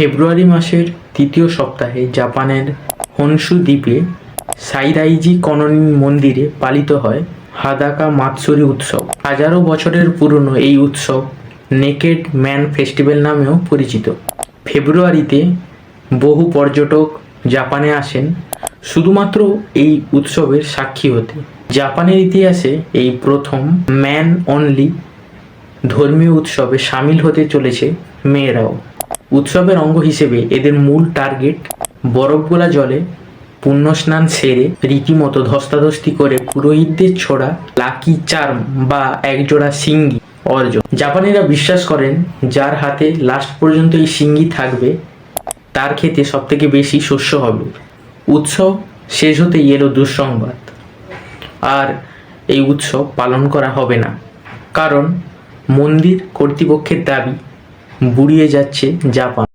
ফেব্রুয়ারি মাসের তৃতীয় সপ্তাহে জাপানের হনসু দ্বীপে সাইরাইজি কননিন মন্দিরে পালিত হয় হাদাকা মাতসুরি উৎসব। হাজারো বছরের পুরনো এই উৎসব নেকেড ম্যান ফেস্টিভ্যাল নামেও পরিচিত। ফেব্রুয়ারিতে বহু পর্যটক জাপানে আসেন, শুধুমাত্র এই উৎসবের সাক্ষী হতে। জাপানের ইতিহাসে এই প্রথম ম্যান অনলি ধর্মীয় উৎসবে সামিল হতে চলেছে মেয়েরাও। উৎসবের অঙ্গ হিসেবে এদের মূল টার্গেট বরফগোলা জলে পুণ্যস্নান সেরে রীতিমতো ধস্তাধস্তি করে পুরোহিতদের ছোড়া লাকি চার্ম বা একজোড়া সিঙ্গি অর্জন। জাপানিরা বিশ্বাস করেন, যার হাতে লাস্ট পর্যন্ত এই সিঙ্গি থাকবে, তার ক্ষেতে সব থেকে বেশি শস্য হবে। উৎসব শেষ হতেই এলো দুঃসংবাদ। আর এই উৎসব পালন করা হবে না। কারণ মন্দির কর্তৃপক্ষের দাবি বুড়িয়ে যাচ্ছে জাপান।